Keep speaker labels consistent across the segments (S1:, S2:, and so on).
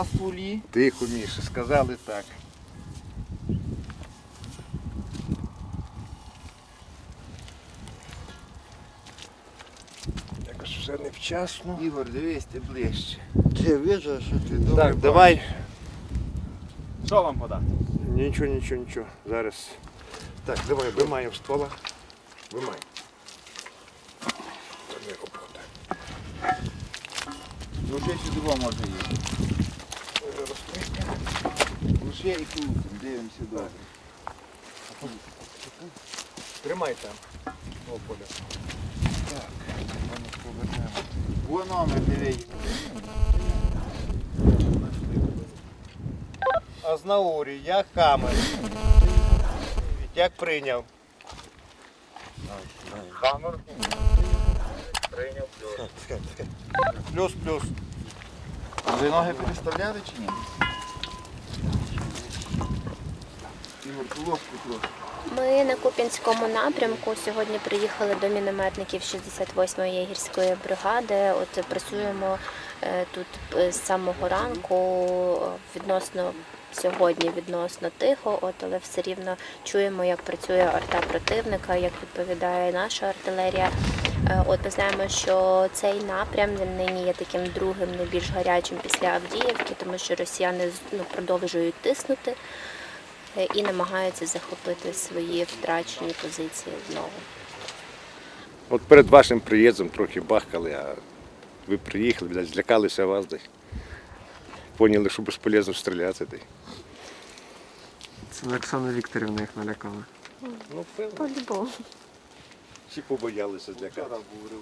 S1: на столі.
S2: Тихо, Міша, сказали так. Якось вже невчасно.
S1: Ігор, дивись, ти ближче.
S3: Ти бачиш, що ти добре.
S2: Так, давай.
S4: Що вам подати?
S2: Нічого, нічого, нічого. Зараз. Так, давай, вимаємо. Це не.
S1: Ну ще сюди може є. Ще і крутим, дивимося добре.
S2: Тримай там. О, поля.
S1: Во номер дивись.
S2: Азнаурі, як камер. Як прийняв?
S4: Камер. Прийняв
S2: Плюс, плюс.
S1: Ви ноги переставляли чи ні? Ігор, ту ложку трохи.
S5: Ми на Куп'янському напрямку сьогодні приїхали до мінометників 68-ї гірської бригади. От працюємо е, тут е, з самого ранку відносно. Сьогодні відносно тихо, от але все рівно чуємо, як працює арта противника, як відповідає наша артилерія. Е, От ми знаємо, що цей напрям він нині є таким другим найбільш гарячим після Авдіївки, тому що росіяни ну, продовжують тиснути і намагаються захопити свої втрачені позиції знову.
S2: От перед вашим приїздом трохи бахкали, а ви приїхали, блядь, злякалися вас десь. Поняли, що безполезно стріляти. десь.
S3: Це Оксана Вікторівна їх налякала.
S2: Ну, певно.
S5: По-любому.
S2: Всі побоялися злякати.
S1: Ми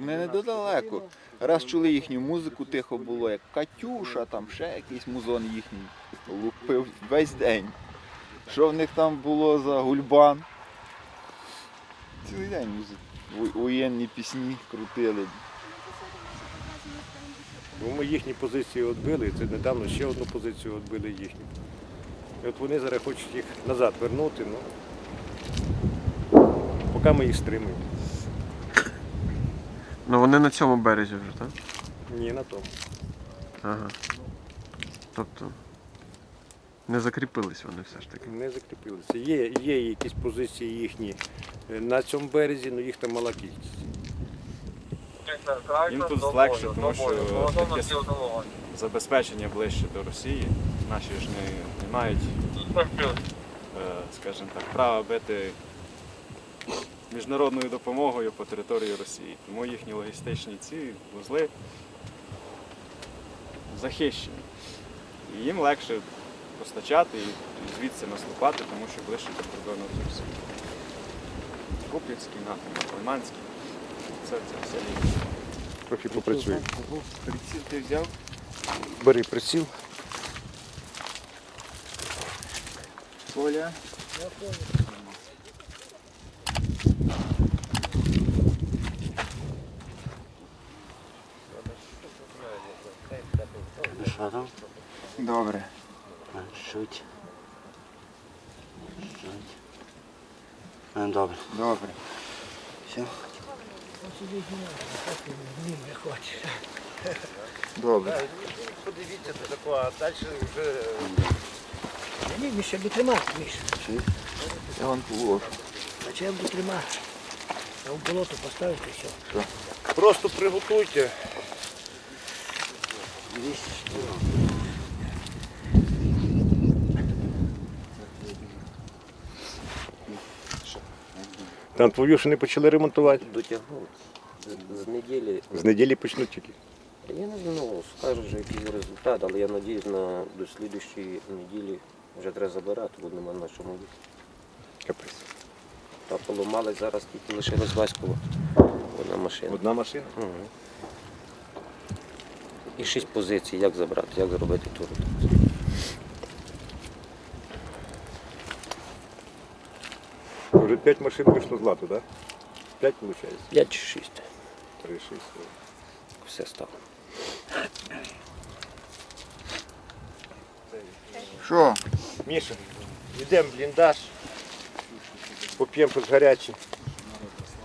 S1: не додалеко. Раз чули їхню музику, тихо було, як Катюша, там ще якийсь музон їхній. Лупив весь день. Що в них там було за гульбан? Цілий день музик. Воєнні пісні крутили.
S2: Ну, ми їхні позиції відбили, і це недавно ще одну позицію відбили їхню. І от вони зараз хочуть їх назад вернути, ну поки ми їх стримуємо.
S3: Ну вони на цьому березі вже, так?
S2: Ні, на тому.
S3: Ага. Тобто не закріпились вони все ж таки.
S2: Не закріпилися. Є, є якісь позиції їхні е, на цьому березі, але їх там мала кількість.
S4: Їм тут легше, тому що таке забезпечення ближче до Росії. Наші ж не, не мають, е, скажімо так, права бити міжнародною допомогою по території Росії. Тому їхні логістичні ці вузли захищені. І їм легше постачати і звідси наступати, тому що ближче до кордону з Росією. Куп'янський напрямок, Лиманський. Це, це все лінія.
S2: Трохи попрацюємо.
S1: Приціл ти взяв?
S2: Бери приціл.
S1: Коля.
S6: Що там?
S1: Добре.
S6: Чуть. Чуть. Добре.
S1: Добре.
S6: Все.
S1: Добре.
S2: Подивіться, це таке, а далі вже
S7: Ні, Міша, буду тримати, Міша.
S1: Я вон положу.
S7: А я буду тримати. А в болото поставити все.
S2: просто приготуйте. Там твою ще не почали ремонтувати.
S6: Дотягнуть. З, з неділі.
S2: З неділі почнуть тільки.
S6: Я не знаю, ну, скажуть вже якийсь результат, але я сподіваюся, на до слідчої неділі вже треба забирати, бо нема на чому їхати.
S2: Капець.
S6: Та поламали зараз тільки лишилась Васькова. Одна машина.
S2: Одна машина.
S6: Угу. І шість позицій, як забрати, як зробити туру.
S2: Вже п'ять машин вийшло з ладу, так? П'ять виходить.
S6: П'ять чи шість.
S2: Три, шість.
S6: Все стало.
S1: Що?
S2: Міша, йдемо в бліндаж. Поп'ємо щось гаряче.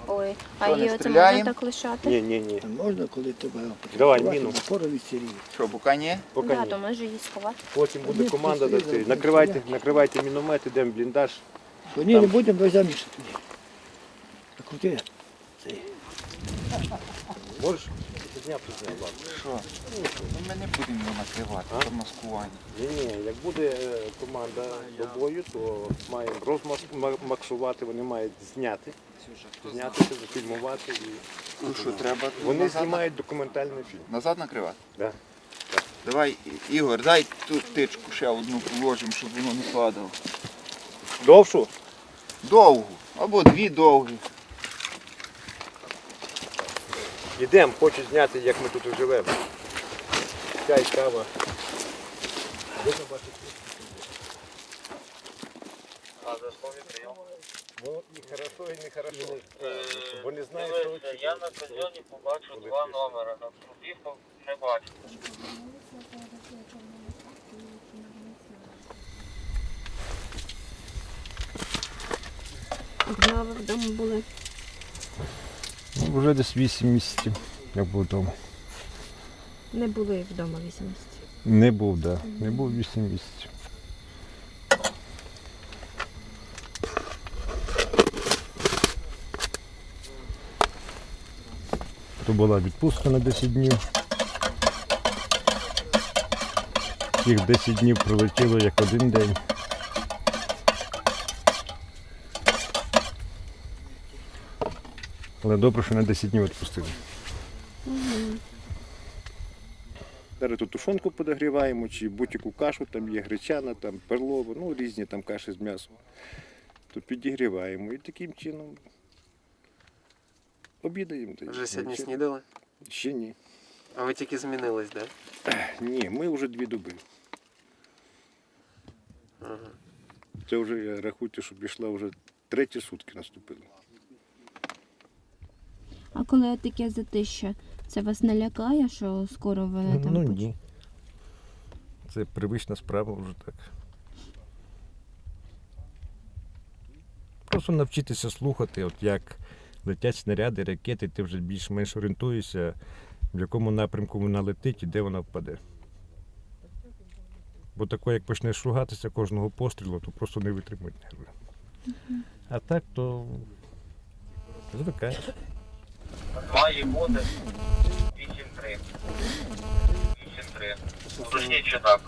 S5: Ой, а
S1: Що, не
S5: її оце
S1: стріляємо?
S5: можна так лишати?
S2: Ні, ні, ні.
S7: Можна, коли тебе
S2: Давай, міну.
S7: скоро відсіріє.
S1: Що, поки ні?
S2: Поки
S5: Да,
S2: ні.
S5: то може її сховати.
S2: Потім буде команда дати. Накривайте, накривайте міномет, ідемо в бліндаж.
S7: Що ні, не будемо, давай заміж тоді. Крути.
S2: Можеш? Зняв, то зняв, ладно.
S1: Що? Ну, ми не будемо його накривати,
S2: А?
S1: це маскування.
S2: Ні, ні, як буде е, команда до бою, то маємо розмаксувати, вони мають зняти. Зняти це, зафільмувати. І...
S1: Ну що, треба
S2: Вони
S1: назад,
S2: знімають документальний фільм.
S1: назад накривати?
S2: Да.
S1: Давай, І- Ігор, дай тут тичку ще одну положимо, щоб воно не падало.
S2: Довшу?
S1: Довгу, або дві довгі.
S2: Ідемо, хочу зняти, як ми тут живемо. Чай, кава. Видно, бачите? Ну, і хорошо, і не хорошо. Бо не знаю, що
S8: Дивіться, я на стадіоні побачив два номери, на других не бачу.
S5: Давно ви вдома були.
S9: Вже десь 8 місяців, як був вдома.
S5: Не були вдома 8 місяців.
S9: Не був, так. Да. Не був 8 місяців. То була відпустка на 10 днів. Їх 10 днів пролетіло як один день. Але добре, що на 10 днів відпустили.
S2: Зараз тут тушонку подогріваємо, чи будь-яку кашу, там є гречана, там перлова, ну різні там каші з м'ясом. То підігріваємо і таким чином обідаємо. та
S3: Вже сьогодні
S2: нічого.
S3: снідали?
S2: Ще ні.
S3: А ви тільки змінились, так?
S2: Ні, ми вже дві доби.
S3: Ага.
S2: Це вже я рахуйте, що пішла вже треті сутки наступили.
S10: А коли таке затища, це вас не лякає, що скоро вони там
S9: Ну
S10: поч-
S9: ні. Це привична справа вже так. Просто навчитися слухати, от як летять снаряди, ракети, ти вже більш-менш орієнтуєшся, в якому напрямку вона летить і де вона впаде. Бо тако, як почнеш шугатися кожного пострілу, то просто не витримують нерви. А так то звикаєш.
S8: Має бути 8-3. 8-3. Уточніть, чи так.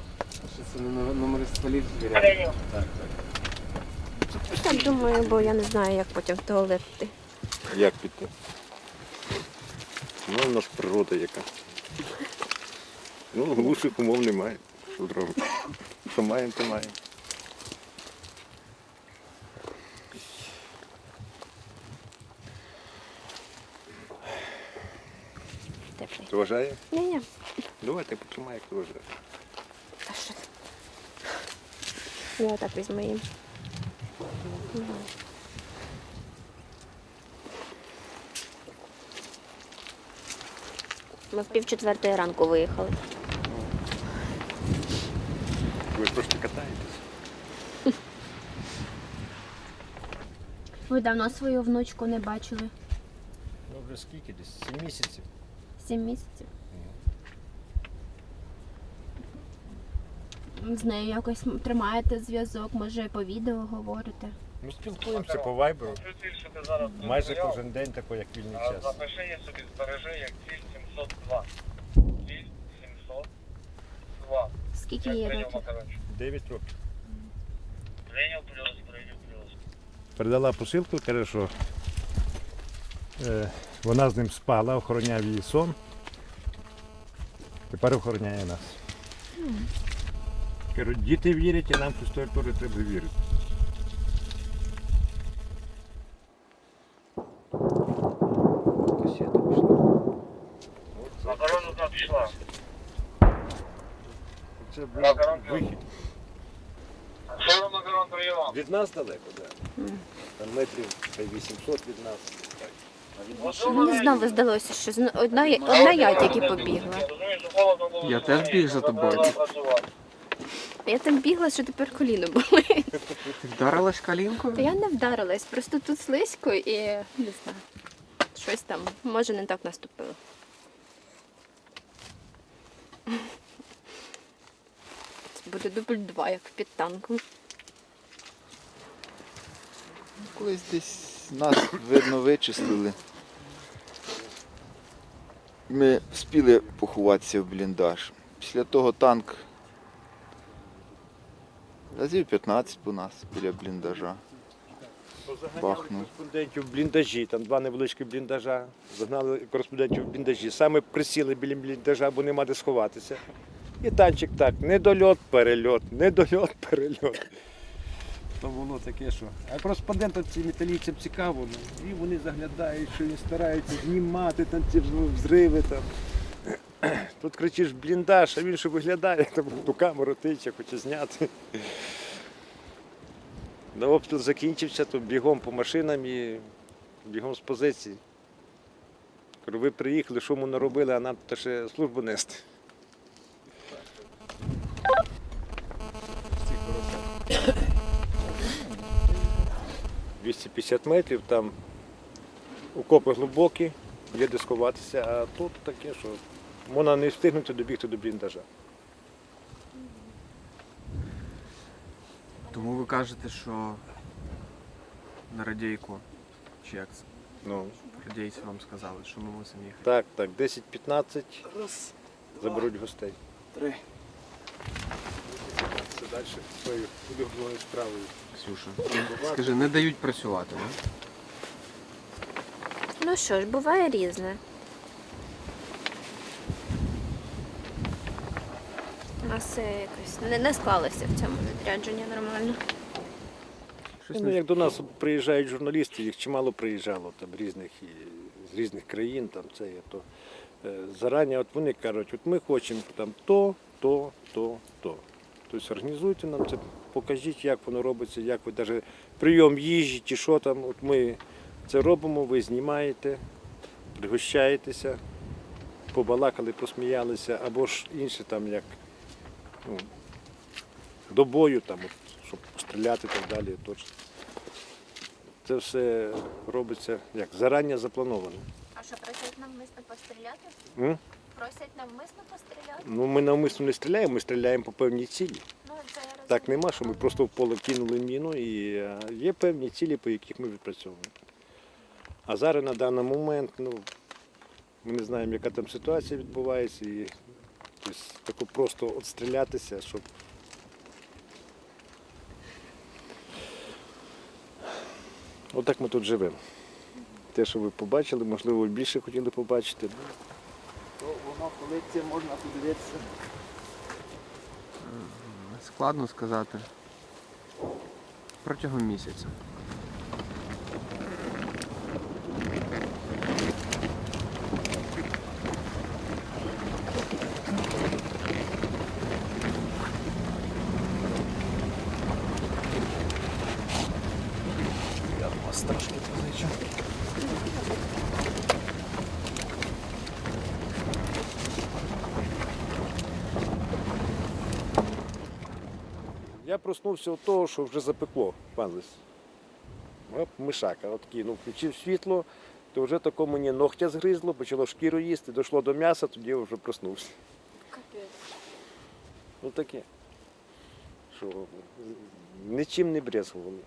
S3: Що це на номери столів звіряють?
S5: Так думаю, бо я не знаю, як потім в туалет йти.
S2: Як піти? Ну, у нас природа яка. Ну, глуших умов немає. Що зробимо? Що маємо, то маємо.
S5: Теплий.
S2: Ти вважає?
S5: Ні-ні.
S2: Давайте потримай, як ти вважає.
S5: Та що ти? Я отак візьму їм. Ми в пів четвертої ранку виїхали.
S2: Ви просто катаєтесь.
S10: Ви давно свою внучку не бачили?
S9: Ну вже скільки десь? 7 місяців.
S10: Сім місяців. З нею якось тримаєте зв'язок, може по відео говорите.
S9: Ми спілкуємося по вайберу. Майже кожен день, такий, як вільний час.
S8: Запиши її собі, збережи як ціль 702. Ціль 702.
S10: Скільки їй років?
S9: 9 років.
S8: Прийняв плюс, прийняв плюс.
S9: Передала посилку, каже, що вона з ним спала, охороняв її сон. Тепер охороняє нас. Кажуть, діти вірять, і нам щось теж треба вірити.
S8: Макарон одна пішла.
S2: Це був
S8: Макарон
S2: вихід.
S8: Що макарон приймав?
S2: Від нас далеко, так. Там метрів 800 від нас.
S5: Мені знову здалося, що одна, я- одна я тільки побігла.
S8: Я
S3: теж біг за тобою.
S5: Я так бігла, що тепер коліно болить.
S3: Ти вдарилась калінкою?
S5: Та я не вдарилась, просто тут слизько і не знаю. щось там, може, не так наступило. Це буде дубль два, як під танком.
S1: Колись десь нас, видно, вичислили. Ми встигли поховатися в бліндаж. Після того танк разів 15 по нас біля бліндажа. Бахнув.
S2: Кореспондентів в бліндажі, там два невеличкі бліндажа. Загнали кореспондентів в бліндажі. Саме присіли біля бліндажа, бо нема де сховатися. І танчик так, недольот, перельот, недольот, перельот. То було таке, що. А кореспондентам ці металійцям цікаво, ну, і вони заглядають, що вони стараються знімати там ці взриви. Там. Тут кричиш бліндаж, а він що виглядає, там ту камеру тиче, хоче зняти. На обстріл закінчився, то бігом по машинам і бігом з позиції. Кажу, ви приїхали, що ми наробили, а нам тут ще службу нести. – 250 метрів, там окопи глибокі, є де сховатися, а тут таке, що можна не встигнути добігти до бліндажа.
S3: Тому ви кажете, що на радійку, чи як це?
S2: Ну,
S3: Радійці вам сказали, що ми мусимо їхати.
S2: так, так, 10-15 заберуть гостей.
S3: Три.
S2: Це далі своєю улюбленою справою.
S3: Ксюша, скажи, не дають працювати, да?
S5: Ну що ж, буває різне. У нас все якось не, не склалося в цьому відрядженні нормально.
S3: Щось
S2: Ну,
S3: не...
S2: як до нас приїжджають журналісти, їх чимало приїжджало там різних і з різних країн, там це є то. е, Зарані от вони кажуть, от ми хочемо там то, то, то, то. Тобто організуйте нам це, покажіть, як воно робиться, як ви навіть прийом їжі чи що там. От ми це робимо, ви знімаєте, пригощаєтеся, побалакали, посміялися, або ж інше там як ну, до бою, там, от, щоб постріляти і так далі. Точно. Це все робиться як зарані заплановано.
S5: А що просять навмисно постріляти?
S2: М?
S5: Просять навмисно постріляти?
S2: Ну, ми навмисно не стріляємо, ми стріляємо по певній цілі.
S5: Ну, це я.
S2: Так нема, що ми просто в поле кинули міну і е, є певні цілі, по яких ми відпрацьовуємо. А зараз на даний момент, ну, ми не знаємо, яка там ситуація відбувається, і тобто, тако просто от стрілятися, щоб. Отак ми тут живемо. Те, що ви побачили, можливо, більше хотіли побачити.
S1: То воно коли це можна подивитися.
S3: Складно сказати. Протягом місяця.
S4: Я вас трошки позичу.
S2: Я проснувся від того, що вже запекло пан. Оп, мишака. От кинув, включив світло, то вже тако мені ногтя згризло, почало шкіру їсти, дійшло до м'яса, тоді я вже проснувся. Ну таке. Що нічим не брезгували.